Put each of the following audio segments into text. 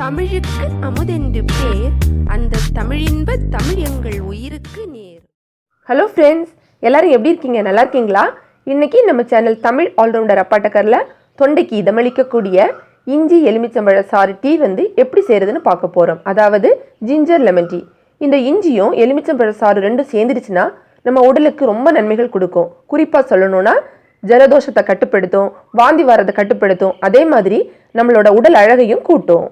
தமிழுக்கு அமுதென்று பேர். அந்த தமிழின்ப தமிழ் எங்கள் உயிருக்கு நேர். ஹலோ ஃப்ரெண்ட்ஸ் எல்லாரும் எப்படி இருக்கீங்க? நல்லா இருக்கீங்களா? இன்னைக்கு நம்ம சேனல் தமிழ் ஆல்ரவுண்டர் அப்பாட்டக்கரில் தொண்டைக்கு இதமளிக்கக்கூடிய இஞ்சி எலுமிச்சம்பழ சாறு டீ வந்து எப்படி செய்கிறதுன்னு பார்க்க போகிறோம் அதாவது ஜிஞ்சர் லெமன் டீ இந்த இஞ்சியும் எலுமிச்சம்பழ சாறு ரெண்டும் சேர்ந்துருச்சுன்னா நம்ம உடலுக்கு ரொம்ப நன்மைகள் கொடுக்கும். குறிப்பாக சொல்லணும்னா ஜலதோஷத்தை கட்டுப்படுத்தும் வாந்தி வரதை கட்டுப்படுத்தும் அதே மாதிரி நம்மளோட உடல் அழகையும் கூட்டும்.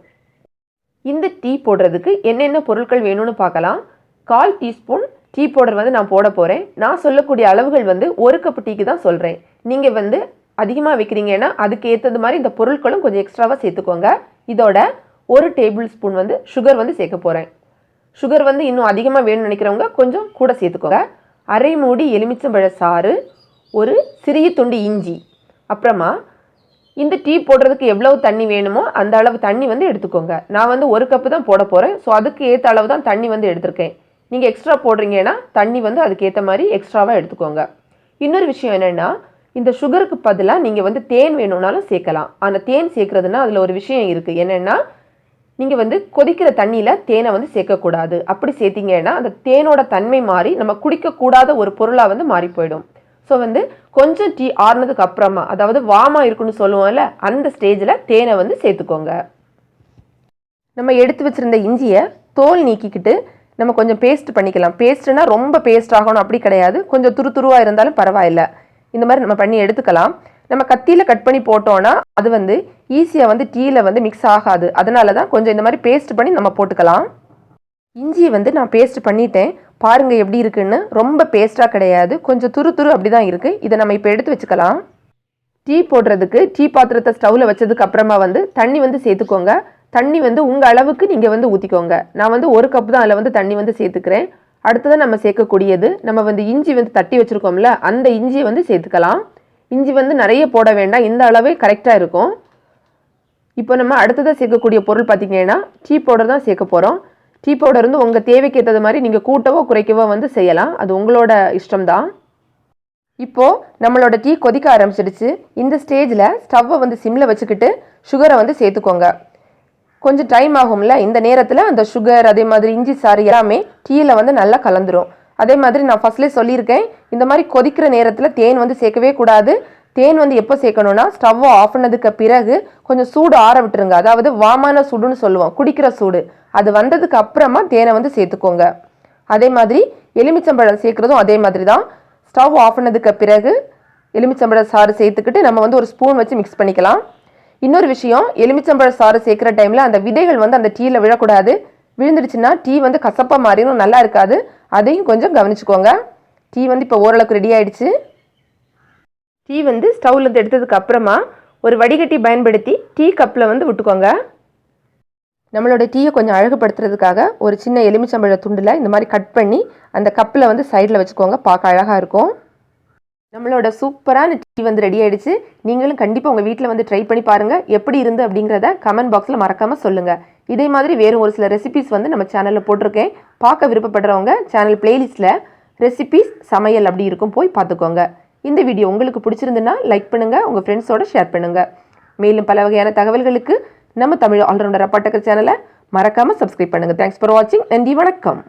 இந்த டீ போடுறதுக்கு என்னென்ன பொருட்கள் வேணும்னு பார்க்கலாம். கால் டீஸ்பூன் டீ பவுடர் வந்து நான் போட போகிறேன் நான் சொல்லக்கூடிய அளவுகள் வந்து ஒரு கப்பு டீக்கு தான் சொல்கிறேன் நீங்கள் வந்து அதிகமாக வைக்கிறீங்கன்னா அதுக்கு ஏற்றது மாதிரி இந்த பொருட்களும் கொஞ்சம் எக்ஸ்ட்ராவாக சேர்த்துக்கோங்க. இதோட ஒரு டேபிள் ஸ்பூன் வந்து சுகர் வந்து சேர்க்க போகிறேன் சுகர் வந்து இன்னும் அதிகமாக வேணும்னு நினைக்கிறவங்க கொஞ்சம் கூட சேர்த்துக்கோங்க. அரை மூடி எலுமிச்சம்பழ சாறு ஒரு சிறிய துண்டு இஞ்சி அப்புறமா இந்த டீ போடுறதுக்கு எவ்வளவு தண்ணி வேணுமோ அந்த அளவு தண்ணி வந்து எடுத்துக்கோங்க. நான் வந்து ஒரு கப்பு தான் போட போகிறேன் ஸோ அதுக்கு ஏற்ற அளவு தான் தண்ணி வந்து எடுத்திருக்கேன். நீங்கள் எக்ஸ்ட்ரா போடுறீங்கன்னா தண்ணி வந்து அதுக்கேற்ற மாதிரி எக்ஸ்ட்ராவாக எடுத்துக்கோங்க. இன்னொரு விஷயம் என்னென்னா இந்த சுகருக்கு பதிலாக நீங்கள் வந்து தேன் வேணும்னாலும் சேர்க்கலாம். ஆனால் தேன் சேர்க்குறதுனா அதில் ஒரு விஷயம் இருக்குது என்னென்னா நீங்கள் வந்து கொதிக்கிற தண்ணியில் தேனை வந்து சேர்க்கக்கூடாது. அப்படி சேர்த்திங்கன்னா அந்த தேனோட தன்மை மாறி நம்ம குடிக்கக்கூடாத ஒரு பொருளாக வந்து மாறி போயிடும். ஸோ வந்து கொஞ்சம் டீ ஆறுனதுக்கு அப்புறமா அதாவது வாமா இருக்குன்னு சொல்லுவோம்ல அந்த ஸ்டேஜில் தேனை வந்து சேர்த்துக்கோங்க. நம்ம எடுத்து வச்சிருந்த இஞ்சியை தோல் நீக்கிக்கிட்டு நம்ம கொஞ்சம் பேஸ்ட் பண்ணிக்கலாம். பேஸ்ட்னா ரொம்ப பேஸ்ட் ஆகணும் அப்படி கிடையாது. கொஞ்சம் துரு துருவாக இருந்தாலும் பரவாயில்ல. இந்த மாதிரி நம்ம பண்ணி எடுத்துக்கலாம். நம்ம கத்தியில் கட் பண்ணி போட்டோன்னா அது வந்து ஈஸியாக வந்து டீயில் வந்து மிக்ஸ் ஆகாது. அதனால தான் கொஞ்சம் இந்த மாதிரி பேஸ்ட் பண்ணி நம்ம போட்டுக்கலாம். இஞ்சியை வந்து நான் பேஸ்ட் பண்ணிட்டேன். பாருங்கள் எப்படி இருக்குன்னு. ரொம்ப பேஸ்ட்டாக கிடையாது. கொஞ்சம் துரு துரு அப்படி தான் இருக்குது இதை நம்ம இப்போ எடுத்து வச்சுக்கலாம். டீ போடுறதுக்கு டீ பாத்திரத்தை ஸ்டவ்வில் வச்சதுக்கு அப்புறமா வந்து தண்ணி வந்து சேர்த்துக்கோங்க. தண்ணி வந்து உங்கள் அளவுக்கு நீங்கள் வந்து ஊற்றிக்கோங்க நான் வந்து ஒரு கப் தான் அதில் வந்து தண்ணி வந்து சேர்த்துக்கிறேன். அடுத்ததான் நம்ம சேர்க்கக்கூடியது நம்ம வந்து இஞ்சி வந்து தட்டி வச்சுருக்கோம்ல அந்த இஞ்சியை வந்து சேர்த்துக்கலாம். இஞ்சி வந்து நிறைய போட வேண்டாம். இந்த அளவே கரெக்டாக இருக்கும். இப்போ நம்ம அடுத்ததாக சேர்க்கக்கூடிய பொருள் பார்த்திங்கன்னா டீ பவுடர் தான் சேர்க்க போகிறோம் டீ பவுடர் வந்து உங்கள் தேவைக்கு ஏற்றது மாதிரி நீங்கள் கூட்டவோ குறைக்கவோ வந்து செய்யலாம். அது உங்களோட இஷ்டம்தான். இப்போது நம்மளோட டீ கொதிக்க ஆரம்பிச்சிடுச்சு. இந்த ஸ்டேஜில் ஸ்டவ்வை வந்து சிம்மில் வச்சுக்கிட்டு சுகரை வந்து சேர்த்துக்கோங்க. கொஞ்சம் டைம் ஆகும்ல இந்த நேரத்தில் அந்த சுகர் அதே மாதிரி இஞ்சி சாறு எல்லாமே டீயில் வந்து நல்லா கலந்துரும். அதே மாதிரி நான் ஃபர்ஸ்ட்லேயே சொல்லியிருக்கேன். இந்த மாதிரி கொதிக்கிற நேரத்தில் தேன் வந்து சேர்க்கவே கூடாது. தேன் வந்து எப்போ சேர்க்கணும்னா ஸ்டவ்வை ஆஃப் பண்ணதுக்கு பிறகு கொஞ்சம் சூடு ஆற விட்டுருங்க. அதாவது வாமான சூடுன்னு சொல்லுவோம். குடிக்கிற சூடு. அது வந்ததுக்கு அப்புறமா தேனை வந்து சேர்த்துக்கோங்க. அதே மாதிரி எலுமிச்சம்பழம் சேர்க்குறதும் அதே மாதிரி தான். ஸ்டவ் ஆஃப் பண்ணதுக்கு பிறகு எலுமிச்சம்பழ சாறு சேர்த்துக்கிட்டு நம்ம வந்து ஒரு ஸ்பூன் வச்சு மிக்ஸ் பண்ணிக்கலாம். இன்னொரு விஷயம் எலுமிச்சம்பழ சாறு சேர்க்குற டைமில் அந்த விதைகள் வந்து அந்த டீயில் விழக்கூடாது. விழுந்துடுச்சுன்னா டீ வந்து கசப்பாக மாறிடும் நல்லா இருக்காது. அதையும் கொஞ்சம் கவனிச்சுக்கோங்க. டீ வந்து இப்போ ஓரளவுக்கு ரெடி ஆயிடுச்சு. டீ வந்து ஸ்டவ்லேருந்து எடுத்ததுக்கு அப்புறமா ஒரு வடிகட்டி பயன்படுத்தி டீ கப்பில் வந்து விட்டுக்கோங்க. நம்மளோட டீயை கொஞ்சம் அழகுபடுத்துறதுக்காக ஒரு சின்ன எலுமிச்சம்பழ துண்டில் இந்த மாதிரி கட் பண்ணி அந்த கப்பில் வந்து சைடில் வச்சுக்கோங்க. பார்க்க அழகாக இருக்கும். நம்மளோட சூப்பரான டீ வந்து ரெடி ஆகிடுச்சு நீங்களும் கண்டிப்பாக உங்கள் வீட்டில் வந்து ட்ரை பண்ணி பாருங்கள் எப்படி இருந்து அப்படிங்கிறத கமெண்ட் பாக்ஸில் மறக்காமல் சொல்லுங்கள் இதே மாதிரி வேறு ஒரு சில ரெசிபிஸ் வந்து நம்ம சேனலில் போட்டிருக்கேன். பார்க்க விருப்பப்படுறவங்க சேனல் பிளேலிஸ்ட்டில் ரெசிபிஸ் சமையல் அப்படி இருக்கும். போய் பார்த்துக்கோங்க. இந்த வீடியோ உங்களுக்கு பிடிச்சிருந்துன்னா லைக் பண்ணுங்கள் உங்கள் ஃப்ரெண்ட்ஸோட ஷேர் பண்ணுங்கள் மேலும் பல வகையான தகவல்களுக்கு நம்ம தமிழ் ஆல்ரவுண்டர் அப்பாட்டக்கர் சேனலை மறக்காமல் சப்ஸ்கிரைப் பண்ணுங்கள் தேங்க்ஸ் ஃபார் வாட்சிங் நன்றி வணக்கம்.